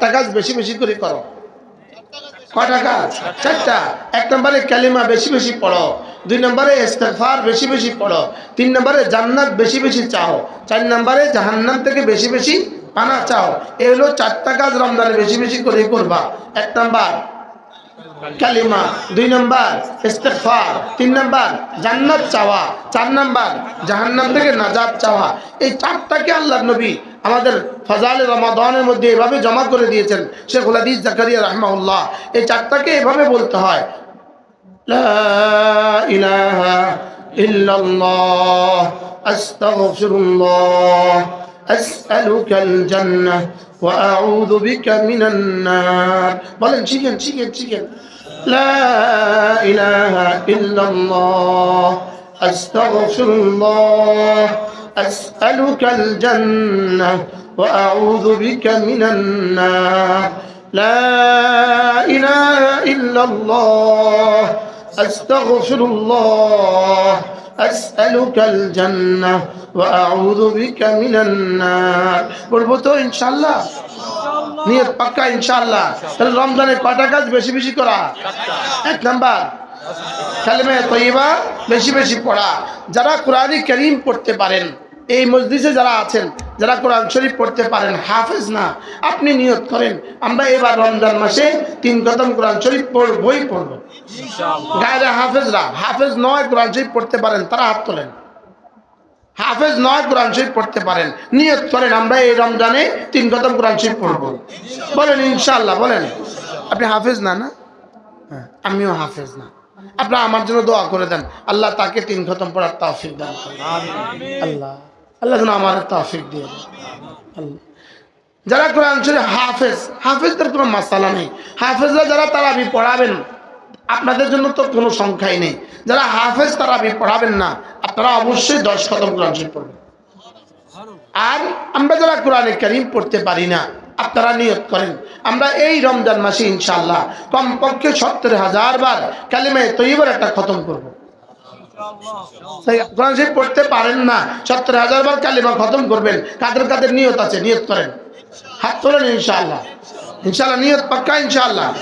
চারটা কাজ বেশি বেশি করে করো। কয়টা কাজ চারটা। এক নম্বরে কালিমা বেশি বেশি পড়ো। দুই নম্বরে ইস্তেগফার বেশি বেশি পড়ো। তিন নম্বরে জান্নাত বেশি বেশি চাও। চার নম্বরে জাহান্নাম থেকে বেশি বেশি পানা চাও। এই হলো চারটা কাজ রমজানে বেশি বেশি করে করবা। এক নম্বর কালিমা। দুই নম্বর ইস্তেগফার। তিন নম্বর জান্নাত চাওয়া। চার নম্বর জাহান্নাম থেকে নাজাদ চাওয়া। এই চারটাকে আল্লাহ নবী আমাদের ফজাল রমাদানের মধ্যে এভাবে জমা করে দিয়েছেন শেখ হাদিস জাকারিয়া রহমাউল্লাহ এই চারটাকে এভাবে বলতে হয় لا إله إلا الله أستغفر الله أسألك الجنة وأعوذ بك من النار বলেন শিখেন শিখেন শিখেন لا إله إلا الله أستغفر الله أسألك الجنة وأعوذ بك من النار لا إله إلا الله أستغفر الله أسألك الجنة وأعوذ بك من النار বলবো তো ইনশাল্লাহ নিয়ত পাক্কা ইনশাল্লাহ তাহলে রমজানে কয়টা কাজ বেশি বেশি করা এক নাম্বার কালেমে তৈবা বেশি বেশি পড়া যারা কোরআনি করিম পড়তে পারেন এই মসজিদে যারা আছেন যারা কোরআন শরীফ পড়তে পারেন হাফেজ না আপনি নিয়ত করেন আমরা এবার রমজান মাসে তিন কদম কোরআন শরীফ পড়বই পড়ব। গায়ের হাফেজরা হাফেজ নয় কোরআন শরীফ পড়তে পারেন তারা হাত তোলেন। হাফেজ নয় কোরআন শরীফ পড়তে পারেন নিয়ত করেন আমরা এই রমজানে তিন কদম কোরআন শরীফ পড়ব। বলেন ইনশাল্লাহ বলেন। আপনি হাফেজ না না? হ্যাঁ, আমিও হাফেজ না। আপনারা আমার জন্য দোয়া করে দেন আল্লাহ তাকে তিন খতম পড়ার তৌফিক দান আল্লাহ। আল্লাহ যেন আমার তৌফিক দিয়ে যারা কোরআন শরীফ হাফেজ, হাফেজদের কোনো মাসালা নেই। হাফেজরা যারা তারা তারাবি পড়াবেন, আপনাদের জন্য তো কোনো সংখ্যাই নেই। যারা হাফেজ তারাবি পড়াবেন না, আপনারা অবশ্যই দশ খতম কোরআন শরীফ পড়বেন। আর আমরা যারা কোরআনে করিম পড়তে পারি না, আপনারা নিয়ত করেন। আমরা এই রমজান মাসে ইনশাল্লাহ কমপক্ষে সত্তর হাজার বার কালিমায় তৈবার একটা খতম করব। কোরআন শরীফ পড়তে পারেন না। সত্তর হাজার বার কালিমা খতম করবেন। কাদের কাদের নিয়ত আছে? নিয়ত করেন। হাত তোলেন ইনশাআল্লাহ। ইনশাআল্লাহ নিয়ত পাক্কা ইনশাআল্লাহ।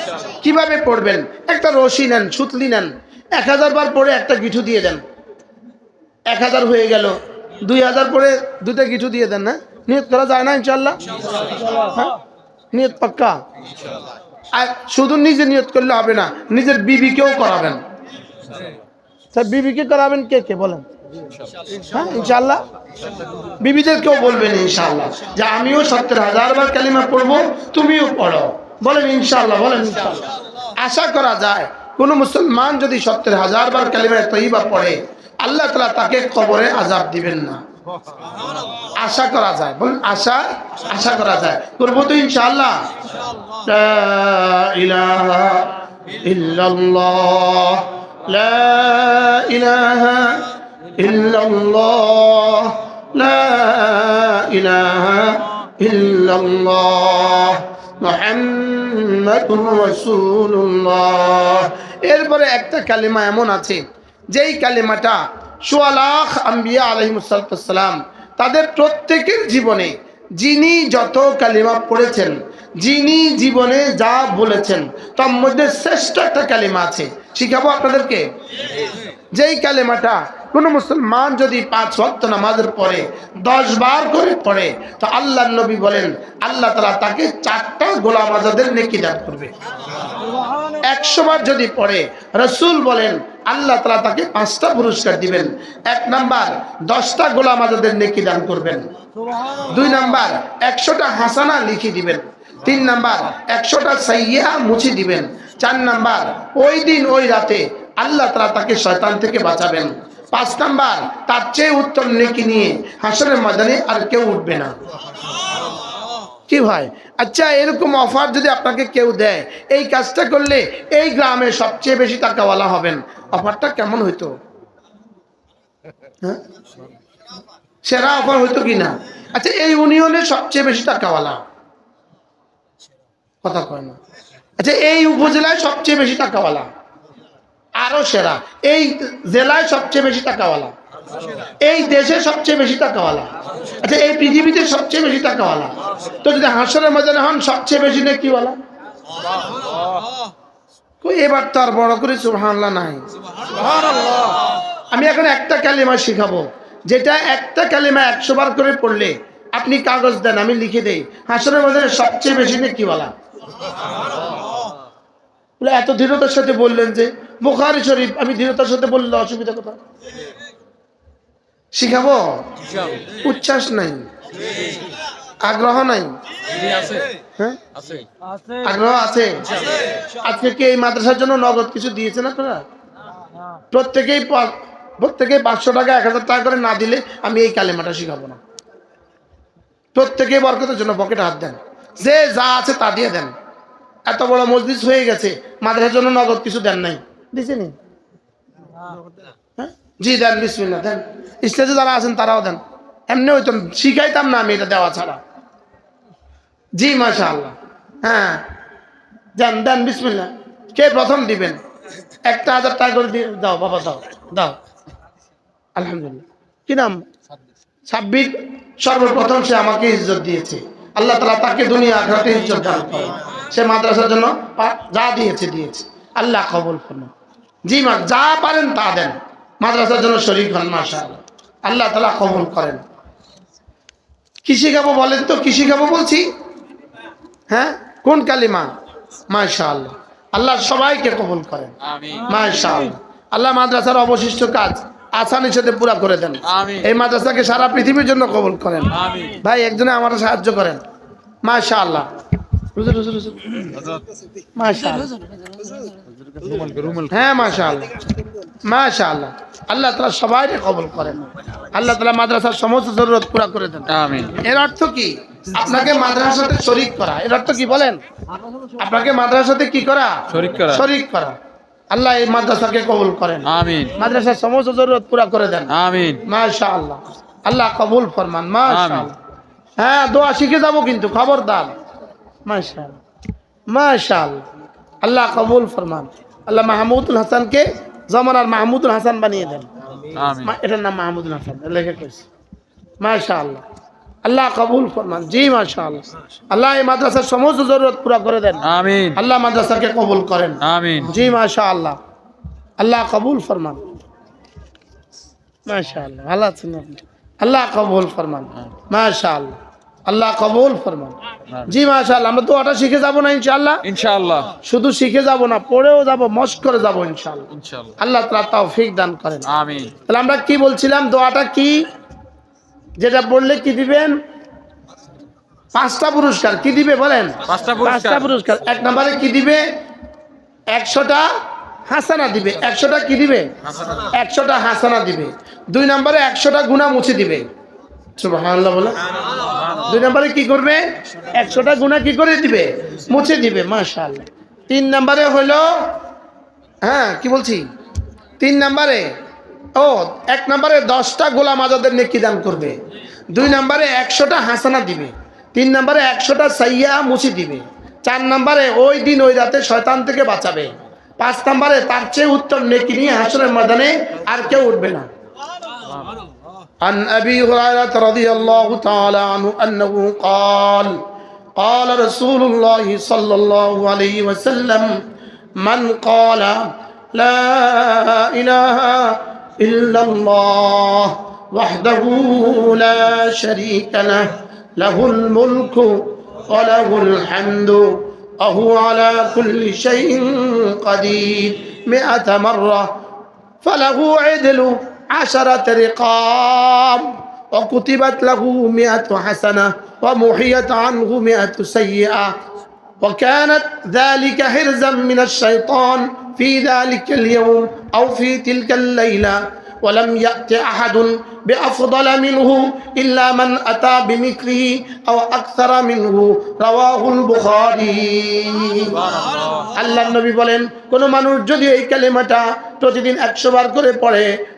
কীভাবে পড়বেন? একটা রশি নেন, সুতলি নেন। এক হাজার বার পরে একটা গিঠু দিয়ে দেন। এক হাজার হয়ে গেল। দুই হাজার পরে দুটা গিঠু দিয়ে দেন না? নিয়ত করা যায় না ইনশাল্লাহ হ্যাঁ? নিয়ত পাক্কা? আর শুধু নিজে নিয়ত করলে হবে না। নিজের বিবিকেও করাবেন। স্যার বিবিকে করাবেন? কে কে? বলেন। হ্যাঁ ইনশাল্লাহ বিবিদেরকেও বলবেন ইনশাল্লাহ যে আমিও সত্তর হাজার বার কালিমা পড়ব, তুমিও পড়ো। বলেন ইনশাল্লাহ বলেন আশা করা যায়, কোনো মুসলমান যদি সত্তর হাজার বার কালিমায় তৈবা পড়ে, আল্লাহ তালা তাকে কবরে আজাব দিবেন না। আশা করা যায়, বলুন, আশা আশা করা যায়। করব তো ইনশাল্লাহ ইলাহা ইল্লাল্লাহ। লা ইলাহা ইল্লাল্লাহ, লা ইলাহা ইল্লাল্লাহ, মুহাম্মাদুর রাসূলুল্লাহ। এরপরে একটা কালিমা এমন আছে, যেই কালিমাটা সোয়ালাখ আম্বিয়া আলহিমসালাম তাদের প্রত্যেকের জীবনে যিনি যত কালিমা পড়েছেন যিনি জীবনে যা বলেছেন, তার মধ্যে শ্রেষ্ঠ একটা কালিমা আছে। শিখাবো আপনাদেরকে? যেই কালেমাটা কোনো মুসলমান যদি পাঁচ ওয়াক্ত নামাজের পরে দশ বার করে পড়ে, তো আল্লাহ নবী বলেন, আল্লাহ তালা তাকে চারটা গোলাম আজাদের নেকি দান করবে। একশো বার যদি পড়ে, রসুল বলেন, আল্লাহ তালা তাকে পাঁচটা পুরস্কার দিবেন। এক নাম্বার, দশটা গোলাম আজাদের নেকি দান করবেন। দুই নাম্বার, একশোটা হাসানা লিখে দিবেন। তিন নাম্বার, একশোটা সাইয়া মুছে দিবেন। চার নাম্বার, ওই দিন, ওই রাতে আল্লাহ তালা তাকে শয়তান থেকে বাঁচাবেন। পাঁচ নাম্বার, তার চেয়ে উত্তম নেকি নিয়ে হাসনের ময়দানে আর কেউ উঠবে না। কি ভাই? আচ্ছা এরকম অফার যদি আপনাকে কেউ দেয়, এই কাজটা করলে এই গ্রামে সবচেয়ে বেশি টাকাওয়ালা হবেন। অফারটা কেমন হইতো? হ্যাঁ? সেরা অফার হইতো কি না আচ্ছা এই ইউনিয়নে সবচেয়ে বেশি টাকাওয়ালা। কথা কয় না। আচ্ছা এই উপজেলায় সবচেয়ে বেশি টাকাওয়ালা? আরও সেরা। এই জেলায় সবচেয়ে বেশি টাকাওয়ালা? এই দেশে সবচেয়ে বেশি টাকাওয়ালা? আচ্ছা এই পৃথিবীতে সবচেয়ে বেশি টাকাওয়ালা? তো যদি হাসরের ময়দানে হন, সবচেয়ে বেশি নেকিওয়ালা? এবার তো আর বড় করে সুবহানাল্লাহ নাই। আমি এখন একটা কালিমা শিখাবো। যেটা একটা কালিমা একশো বার করে পড়লে আপনি কাগজ দেন, আমি লিখে দেই। হাসরের ময়দানে সবচেয়ে বেশি নেকিওয়ালা? বলে এত দৃঢ়তার সাথে বললেন যে বুখারি শরীফ আমি দৃঢ়তার সাথে বললে অসুবিধা কোথায়? শিখাবো? উচ্ছ্বাস নাই। আগ্রহ নাই। হ্যাঁ? আগ্রহ আছে? আজকে কি এই মাদ্রাসার জন্য নগদ কিছু দিয়েছেন আপনারা? প্রত্যেকেই পা- প্রত্যেকেই পাঁচশো টাকা এক হাজার টাকা করে না দিলে আমি এই কালেমাটা শিখাবো না। প্রত্যেকেই বরকতের জন্য পকেটে হাত দেন। যে যা আছে তা দিয়ে দেন। এত বড় মসজিদ হয়ে গেছে মাদ্রাসার জন্য নগদ কিছু দেন নাই। দিছেন হ্যাঁ? জি দেন বিসমিল্লা দেন। স্টেজে যারা আছেন তারাও দেন। এমনি হইতো না, শিখাইতাম না আমি এটা দেওয়া ছাড়া। জি মাশা আল্লাহ হ্যাঁ। দেন দেন বিসমিল্লা কে প্রথম দিবেন? একটা হাজার টাকা করে দিয়ে দাও বাবা দাও দাও। আলহামদুলিল্লাহ। কি নাম? সাব্বির সর্বপ্রথম সে আমাকে ইজ্জত দিয়েছে। আল্লাহ তালা তাকে দুনিয়া আখরাতে ইজ্জত দান করে। সে মাদ্রাসার জন্য যা দিয়েছে দিয়েছে। আল্লাহ কবুল করুন। জি মা যা পারেন তা দেন। মাদ্রাসার জন্য শরীর হন মাসা আল্লাহ আল্লাহ তালা কবুল করেন। কি শিখাবো বলেন তো? কি শিখাবো বলছি? হ্যাঁ? কোন কালিমা? মাশা আল্লাহ আল্লাহ সবাইকে কবল করেন। মাশা আল্লাহ আল্লাহ মাদ্রাসার অবশিষ্ট কাজ আসানির সাথে পুরা করে দেন। এই মাদ্রাসাকে সারা পৃথিবীর জন্য কবুল করেন। ভাই একজনে আমার সাহায্য করেন। মাশা আল্লাহ। হ্যাঁ মাশা আল্লাহ মাশা আল্লাহ আল্লাহ তালা সবাইকে কবুল করেন। আল্লাহ তালা মাদ্রাসার সমস্ত জরুরত পুরা করে দেন। এর অর্থ কি? আপনাকে মাদ্রাসাতে শরিক করা। এর অর্থ কি বলেন? আপনাকে মাদ্রাসাতে কি করা? শরিক করা। শরিক করা। আল্লাহ এই মাদ্রাসাকে কবুল করেন। আমিন। মাদ্রাসার সমস্ত জরুরত পুরা করে দেন। আমিন। মাশা আল্লাহ আল্লাহ কবুল ফরমান মাশা হ্যাঁ দোয়া শিখে যাব কিন্তু খবরদার। মাশা মাশা আল্লাহ কবুল ফরমান। আল্লাহ মাহমুদুল হাসানকে জমানার মাহমুদুল হাসান বানিয়ে দেন। এটার নাম মাহমুদুল হাসান লেখে কইছি। মাশা আল্লাহ আল্লাহ কবুল ফরমান। জি মাশা আল্লাহ এই মাদ্রাসার সমস্ত জরুরত পুরা করে দেন। আমিন। আল্লাহ মাদ্রাসাকে কবুল করেন। আমিন। জি মাশা আল্লাহ আল্লাহ কবুল ফরমান। মাশা আল্লাহ ভালো আছেন আল্লাহ কবুল ফরমান। মাশা আল্লাহ আল্লাহ কবুল ফরমান। জি আমরা তো ওটা শিখে যাব না ইনশাআল্লাহ? ইনশাআল্লাহ। শুধু শিখে যাব না পড়েও যাব মস্ক করে যাব ইনশাআল্লাহ। ইনশাআল্লাহ। আল্লাহ তালা তৌফিক দান করেন। আমিন। তাহলে আমরা কি বলছিলাম? দোয়াটা কি? যেটা বললে কি দিবেন? পাঁচটা পুরস্কার কি দিবে বলেন? পাঁচটা পুরস্কার। পাঁচটা পুরস্কার। এক নম্বরে কি দিবে? একশোটা হাসানা দিবে। একশোটা কি দিবে? একশোটা হাসানা দিবে। দুই নম্বরে একশোটা গুণা মুছে দিবে বলে। দুই নম্বরে কি করবে? একশোটা গুণা কি করে দিবে? মুছে দিবে মাশাআল্লাহ। তিন নম্বরে হলো হ্যাঁ কি বলছি? তিন নম্বরে ও এক নম্বরে দশটা গোলাম আজাদের নেকি দান করবে দুই নম্বরে একশোটা হাসানা দিবে তিন নম্বরে একশোটা সাইয়া মুছি দিবে চার নম্বরে ওই দিন ওই রাতে শয়তান থেকে বাঁচাবে পাঁচ নম্বরে তার চেয়ে উত্তম নেকি নিয়ে হাসরের ময়দানে আর কেউ উঠবে না عن أبي هريرة رضي الله تعالى عنه أنه قال قال رسول الله صلى الله عليه وسلم من قال لا إله إلا الله وحده لا شريك له. له الملك وله الحمد وهو على كل شيء قدير. مئة مرة فله عدل عشرة رقاب وكتبت له مئة حسنة ومحيت عنه مئة سيئة. وكانت ذلك حرزا من الشيطان في ذلك اليوم أو في تلك الليلة ولم يأت أحد بأفضل منه إلا من أتى بمثله أو أكثر منه رواه البخاري আল্লাহ নবী বলেন কোন মানুষ যদি এই কালিমাটা প্রতিদিন একশো বার করে পড়ে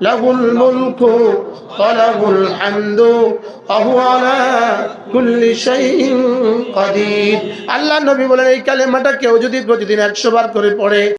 له الملك وله الحمد وهو على كل شيء قدير আল্লাহ নবী বলেন এই কালেমাটা কেউ যদি প্রতিদিন একশো বার করে পড়ে